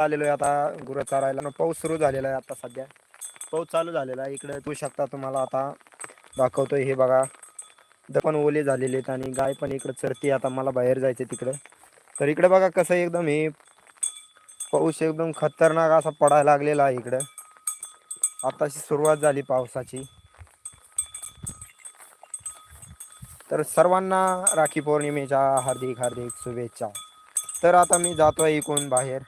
आलेलो आहे आता गुरं चारायला. पाऊस सुरू झालेला आहे आता सध्या. पाऊस चालू झालेला आहे. इकडे तू शकता तुम्हाला आता दाखवतोय हे बघा. इथं पण ओले झालेले आहेत आणि गाय पण इकडे चरते आता मला बाहेर जायचं तिकडं. तर इकडे बघा कसं एकदम हे पाऊस एकदम खतरनाक असा पडायला लागलेला आहे इकडं. आताशी सुरुवात झाली पावसाची. तर सर्वांना राखी पौर्णिमेच्या हार्दिक हार्दिक शुभेच्छा. तर आता मी जातोय इकडून बाहेर.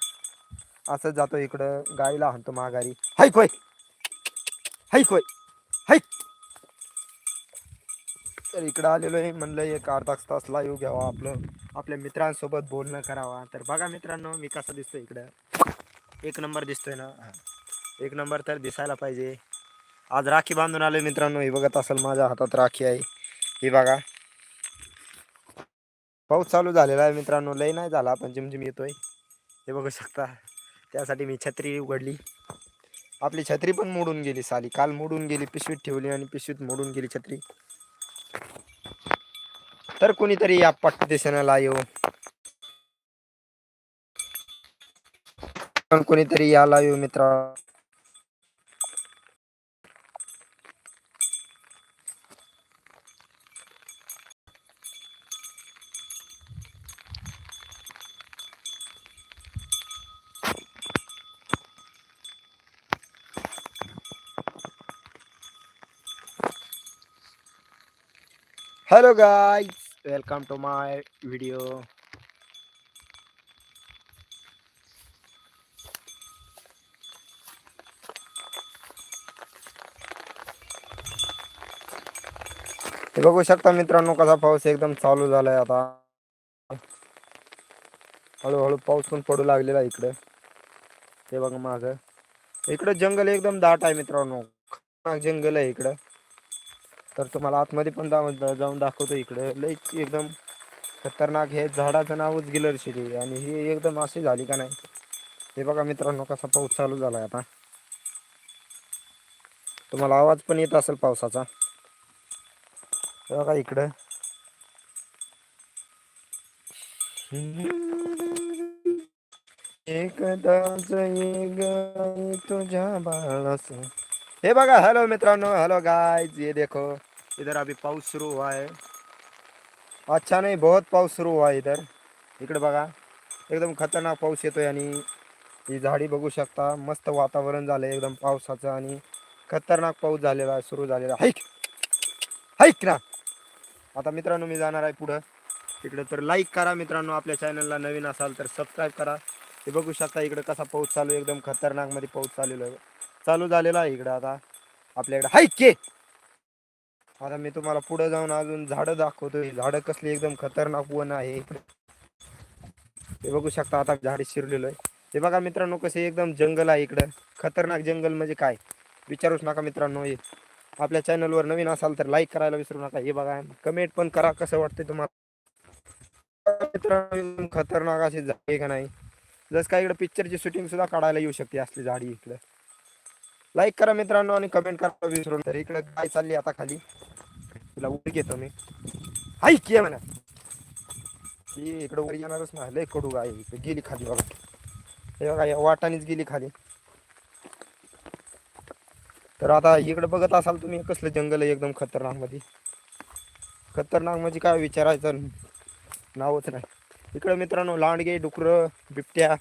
असं जातो इकडं गायला हाणतो माघारी. हायक होय हायक होय! हायक तर इकडं आलेलो आहे म्हणलं एक अर्धा तास लाईव्ह घ्यावा आपलं आपल्या मित्रांसोबत बोलणं करावा. तर बघा मित्रांनो मी कसं दिसतोय इकडं. एक नंबर दिसतोय ना? एक नंबर तर दिसायला पाहिजे. आज राखी बांधून आलो मित्रांनो हे बघत असेल माझ्या हातात राखी आहे. ही बघा. पाऊस चालू झालेला आहे मित्रांनो लय नाही झाला पण जिमजिम येतोय. हे बघू शकता. त्यासाठी मी छत्री उघडली. आपली छत्री पण मोडून गेली साली. काल मोडून गेली पिशवीत ठेवली आणि पिशवीत मोडून गेली छत्री. तर कोणीतरी या पट्ट दिसेना येऊ. पण कोणीतरी याला येऊ मित्रा. Hello guy welcome to my video हे बघू शकता मित्रांनो कसा पाऊस एकदम चालू झालाय आता. हळूहळू पाऊस पण पडू लागलेला आहे इकडे. हे बघा माझं इकडे जंगल एकदम दाट आहे मित्रांनो. जंगल आहे इकडं. तर तुम्हाला आतमध्ये पण दा जाऊन दाखवतो इकडं. लई एकदम खतरनाक हे झाडाचं नावच गिलर शिरी. आणि ही एकदम अशी झाली का नाही? हे बघा मित्रांनो कसा पाऊस चालू झालाय आता. तुम्हाला आवाज पण येत असेल पावसाचा. हे बघा इकडं. एकदाच ये तुझ्या बाळाचं. हे बघा हॅलो मित्रांनो हॅलो गाइस ये देखो इधर अभी पाऊस सुरू हुआ है। अच्छा नाही बहुत पाऊस सुरू हुआ इधर। इकडे बघा एकदम खतरनाक पाऊस येतोय आणि ही झाडी बघू शकता. मस्त वातावरण झालंय एकदम पावसाचं आणि खतरनाक पाऊस झालेला आहे सुरू झालेला. हाईक! हाईक ना! आता मित्रांनो मी जाणार आहे पुढं. तिकडे तर लाईक करा मित्रांनो आपल्या चॅनलला नवीन असाल तर सबस्क्राईब करा. हे बघू शकता इकडे कसा पाऊस चालू एकदम खतरनाकमध्ये पाऊस चालू आहे. चालू झालेला आहे इकडं आता. आपल्याकडे हाय के! आता मी तुम्हाला पुढे जाऊन अजून झाडं दाखवतोय. झाडं कसली एकदम खतरनाक वन आहे. इकडे हे बघू शकता आता झाडे शिरलेलो आहे. हे बघा मित्रांनो कसे एकदम जंगल आहे इकडं. खतरनाक जंगल म्हणजे काय? विचारूच नका मित्रांनो हे. आपल्या चॅनलवर नवीन असाल तर लाईक करायला विसरू नका. हे बघा कमेंट पण करा कसं वाटतंय तुम्हाला. मित्रांनो खतरनाक असे झाडे का नाही? जसं काय इकडे पिक्चरची शूटिंग सुद्धा काढायला येऊ शकते असली झाडी इकडं. लाईक करा मित्रांनो आणि कमेंट करा विसरून तर इकडे काय चालली आता खाली? तिला उडी घेतो मी. ऐक ये म्हणा? ती इकडे वर येणारच ना लय कडू गाय गेली खाली बघा. हे बघा या वाटानेच गेली खाली. तर आता इकडे बघत असाल तुम्ही कसलं जंगल आहे एकदम खतरनाकमध्ये. खतरनाक म्हणजे काय विचारायचं नावच नाही. इकडे मित्रांनो लांडगे डुकरं बिबट्या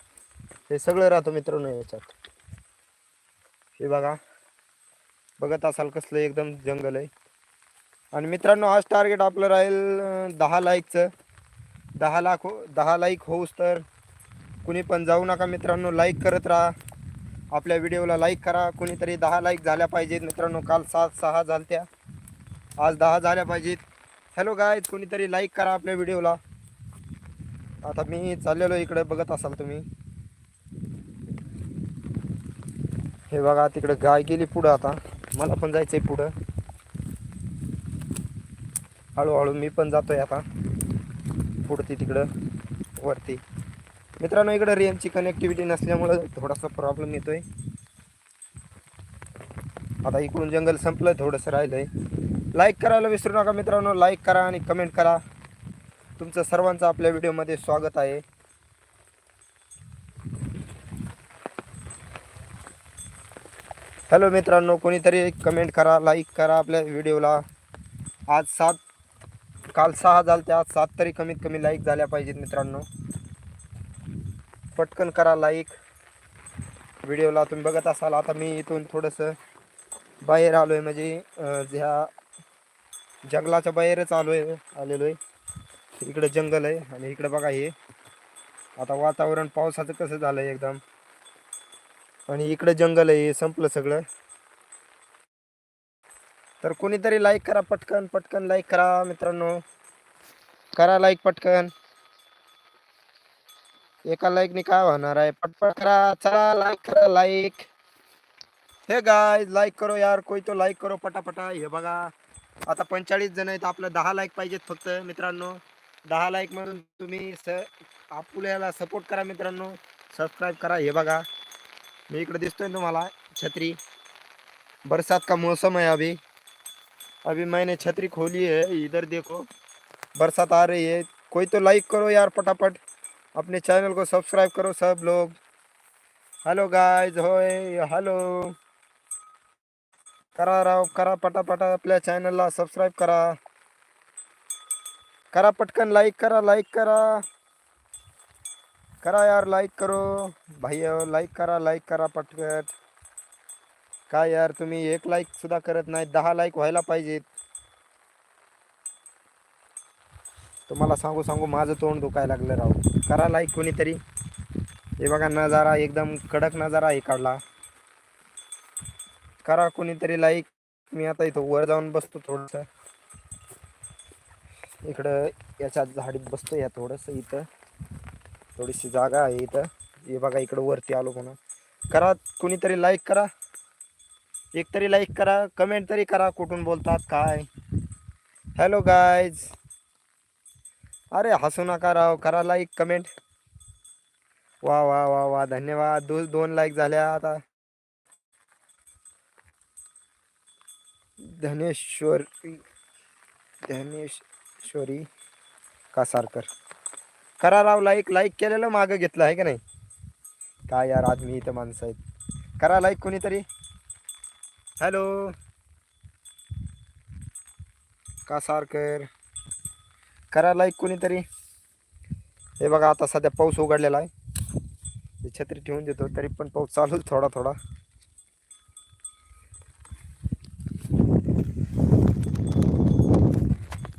हे सगळं राहतो मित्रांनो याच्यात. हे बघा. बघत असाल कसलं एकदम जंगल आहे. आणि मित्रांनो आज टार्गेट आपलं राहील दहा लाईकचं दहा लाख हो दहा लाईक होऊस तर कुणी पण जाऊ नका मित्रांनो लाईक करत राहा. आपल्या व्हिडिओला लाईक करा. कुणीतरी दहा लाईक झाल्या पाहिजेत मित्रांनो काल सात सहा झालत्या. आज दहा झाल्या पाहिजेत. हॅलो गाय कोणीतरी लाईक करा आपल्या व्हिडिओला आता मी चाललेलो इकडे बघत असाल तुम्ही. हे बघा तिकडं गाय गेली पुढं आता. मला पण जायचं आहे पुढं. हळूहळू मी पण जातोय आता. पुढती तिकडं वरती. मित्रांनो इकडं रेंजची कनेक्टिव्हिटी नसल्यामुळं थोडासा प्रॉब्लेम येतोय. आता इकडून जंगल संपलं थोडंसं राहिलंय. लाईक करायला विसरू नका मित्रांनो. लाईक करा आणि कमेंट करा. तुमचं सर्वांचं आपल्या व्हिडिओमध्ये स्वागत आहे. हॅलो मित्रांनो कोणीतरी कमेंट करा लाईक करा आपल्या व्हिडिओला आज सात काल सहा झालं त्या आज सात तरी कमीत कमी लाईक झाल्या पाहिजेत मित्रांनो. पटकन करा लाईक व्हिडिओला तुम्ही बघत असाल आता मी इथून थोडंसं बाहेर आलो आहे म्हणजे ह्या जंगलाच्या बाहेरच आलो आहे आलेलो आहे इकडं जंगल आहे आणि इकडं बघा हे. आता वातावरण पावसाचं कसं झालं आहे एकदम. आणि इकडे जंगल आहे हे संपलं सगळं. तर कोणीतरी लाईक करा पटकन पटकन लाईक करा मित्रांनो. करा लाईक पटकन. एका लाईकने काय होणार आहे? पटपट करा चला लाईक करा लाईक हे गाय लाईक करो यार कोई तो लाईक करो पटापटा. हे बघा आता पंचेचाळीस जण आहेत आपलं दहा लाईक पाहिजेत फक्त मित्रांनो. दहा लाईक म्हणून तुम्ही स आपल्याला सपोर्ट करा मित्रांनो. सबस्क्राईब करा हे बघा. मी इकडे दिसतोय ना तुम्हाला, छत्री. बरसात का मौसम है अभी. अभी मैंने छतरी खोली है, इधर देखो. बरसात आ रही है. कोई तो लाइक करो यार फटाफट. अपने चैनल को सब्सक्राइब करो सब लोग. हेलो गाइस होय हेलो करा राव, करा पटापटा आपल्या चॅनलला सबस्क्राईब करा. करा पटकन लाईक करा लाईक करा. करा यार लाईक करो. भाई लाईक करा लाईक करा पटकट काय यार तुम्ही एक लाईक सुद्धा करत नाही दहा लाईक व्हायला पाहिजेत. तुम्हाला सांगू सांगू माझं तोंड दुखायला लागलं राव. करा लाईक कोणीतरी. हे बघा नजारा एकदम कडक नजारा आहे काढला. करा कोणीतरी लाईक मी आता इथं वर जाऊन बसतो थोडंसं. इकडं याच्या झाडीत बसतो या थोडंसं इथं. थोडीशी जागा आहे इथं. हे बघा इकडं वरती आलो म्हणून. करा कुणीतरी लाईक करा. एक तरी लाईक करा कमेंट तरी करा कुठून बोलतात काय. हॅलो गायज अरे हसू नका राव करा लाईक कमेंट वा वा वा वा धन्यवाद. दो दोन लाईक झाल्या आता. धनेश्वरी धनेश्वरी कासारकर. करा राव लाईक लाईक केलेलं मागं घेतलं आहे का नाही? काय यार आज मी इथं माणसं आहेत. करा लाईक कोणीतरी? हॅलो कासारकर करा लाईक कोणीतरी? हे बघा आता सध्या पाऊस उघडलेला आहे. छत्री ठेवून देतो तरी पण पाऊस चालू थोडा थोडा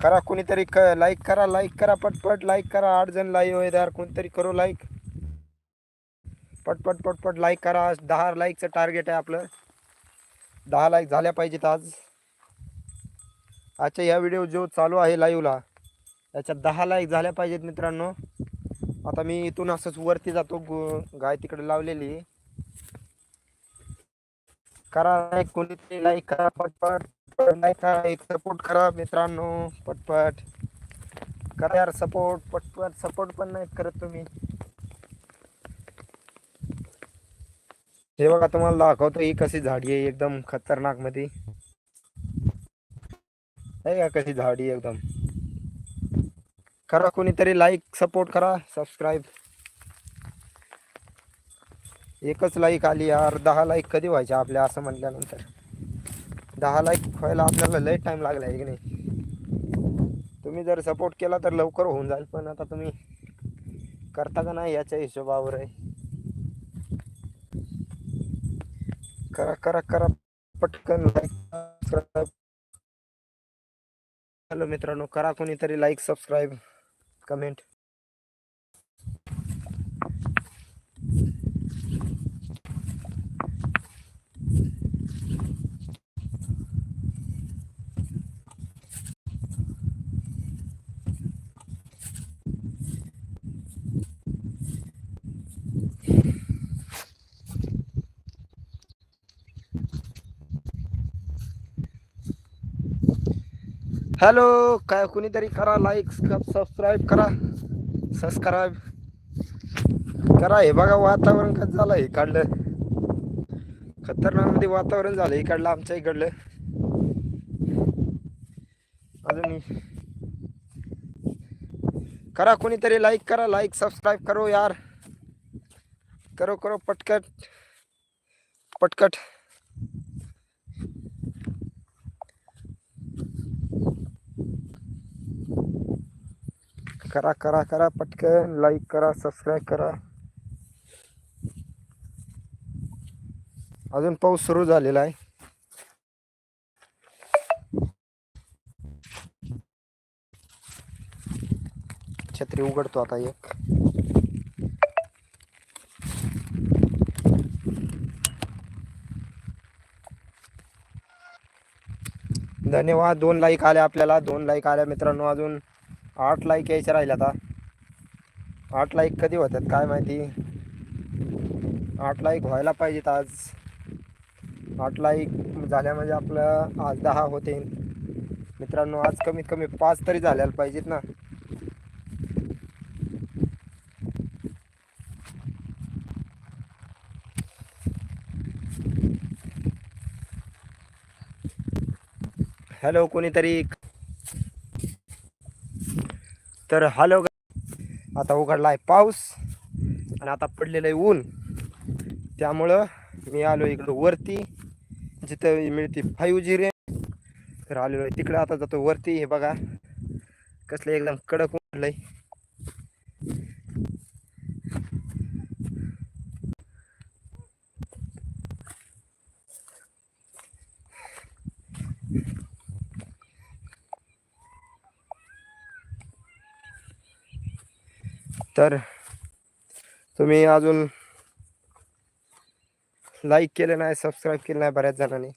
करा कोणीतरी क लाईक करा लाईक करा पटपट लाईक करा. आठ जण लाईव्ह आहे यार कोणतरी करू लाईक पटपट पटपट लाईक करा. दहा लाईकचं टार्गेट आहे आपलं. दहा लाईक झाल्या पाहिजेत आज. आजच्या या व्हिडिओ जो चालू आहे लाईव्हला याच्यात दहा लाईक झाल्या पाहिजेत मित्रांनो. आता मी इथून असंच वरती जातो गाय तिकडे लावलेली. करा लाईक कोणीतरी लाईक करा पटपट. नाही का एक सपोर्ट करा मित्रांनो पटपट. करा यार सपोर्ट पटपट. सपोर्ट पण नाही करत तुम्ही. हे बघा तुम्हाला दाखवतो ही कशी झाडी आहे एकदम खतरनाकमध्ये. आहे का कशी झाडी आहे एकदम. करा कोणीतरी लाईक सपोर्ट करा सबस्क्राईब एकच लाईक आली यार दहा लाईक कधी व्हायच्या आपल्या असं म्हटल्यानंतर. दहा लाईक व्हायला आपल्याला लय टाइम लागला आहे की नाही? तुम्ही जर सपोर्ट केला तर लवकर होऊन जाईल पण आता तुम्ही करता का नाही याच्या हिशोबावर आहे. करा करा करा पटकन लाईक हॅलो मित्रांनो करा कोणीतरी लाईक सबस्क्राईब कमेंट हॅलो काय कुणीतरी करा लाईक सबस्क्राईब करा सबस्क्राईब करा. हे बघा वातावरण कसं झालं हे काढलं खतरनाकमध्ये वातावरण झालं इकडलं आमच्या इकडलं. अजून करा कोणीतरी लाईक करा लाईक सबस्क्राईब करो यार. करो करो पटकट. पटकट. करा करा करा पटकन लाईक करा सबस्क्राईब करा. अजून पाऊस सुरू झालेला आहे. छत्री उघडतो आता एक. धन्यवाद. दोन लाईक आले आपल्याला. दोन लाईक आल्या मित्रांनो अजून. आठ लाईक यायचे राहिले आता. आठ लाईक कधी होतात काय माहिती? आठ लाईक व्हायला पाहिजेत आज. आठ लाईक झाल्या म्हणजे आपलं आज दहा होते. मित्रांनो आज कमीत कमी पाच तरी झाल्याला पाहिजेत ना. हॅलो कोणीतरी तर हॅलो आता उघडला आहे पाऊस आणि आता पडलेलं आहे ऊन. त्यामुळं मी आलो इकडं वरती जिथं मिळते फाईव्ह जी रे तर आलेलो आहे तिकडं आता जातो वरती. हे बघा कसलं एकदम कडक उठलंय तर तुम्ही अजून लाईक केलं नाही सबस्क्राईब केलं नाही बऱ्याच जणांनी.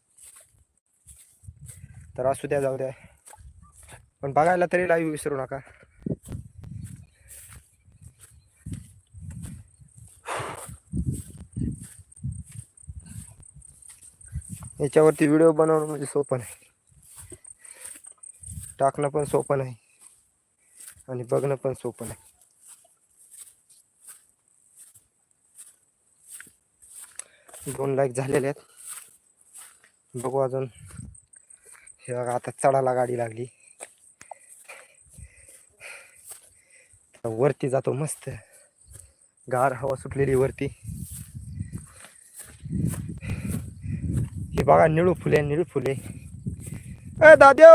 तर असू द्या जाऊ द्या. पण बघायला तरी लाईव्ह विसरू नका. याच्यावरती व्हिडिओ बनवणं म्हणजे सोपं नाही. टाकणं पण सोपं नाही. आणि बघणं पण सोपं नाही. दोन लाईक झालेले आहेत. बघू अजून. हे बघा आता चढायला गाडी लागली. वरती जातो मस्त. गार हवा सुटलेली वरती. हे बघा निळू फुले निळू फुले. ए दाद्यो!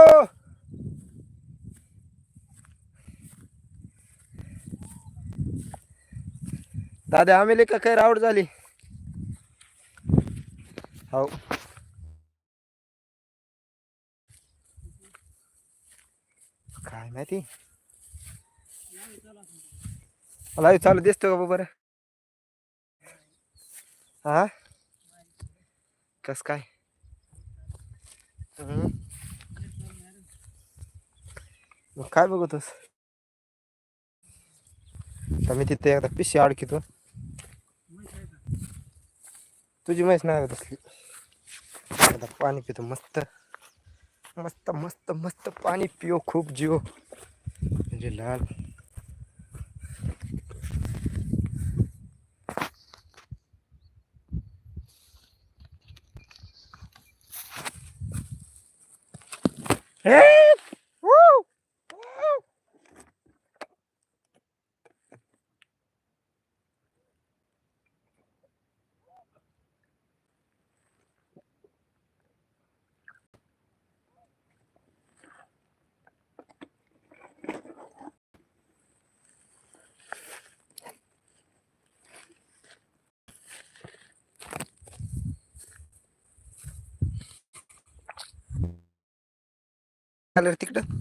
दादा आम्ही का काय रावड झाली? हो. काय माहिती? मला चालू दिसतो का बरं हा कस काय? हम्म. मग काय बघतोस? मी तिथे एकदा पिशी अडकितो तुझी म्हैस नाही आता पाणी पितो मस्त मस्त मस्त मस्त पाणी पिओ खूप जिओ म्हणजे लाल हे! Woo! आलं तिकडं.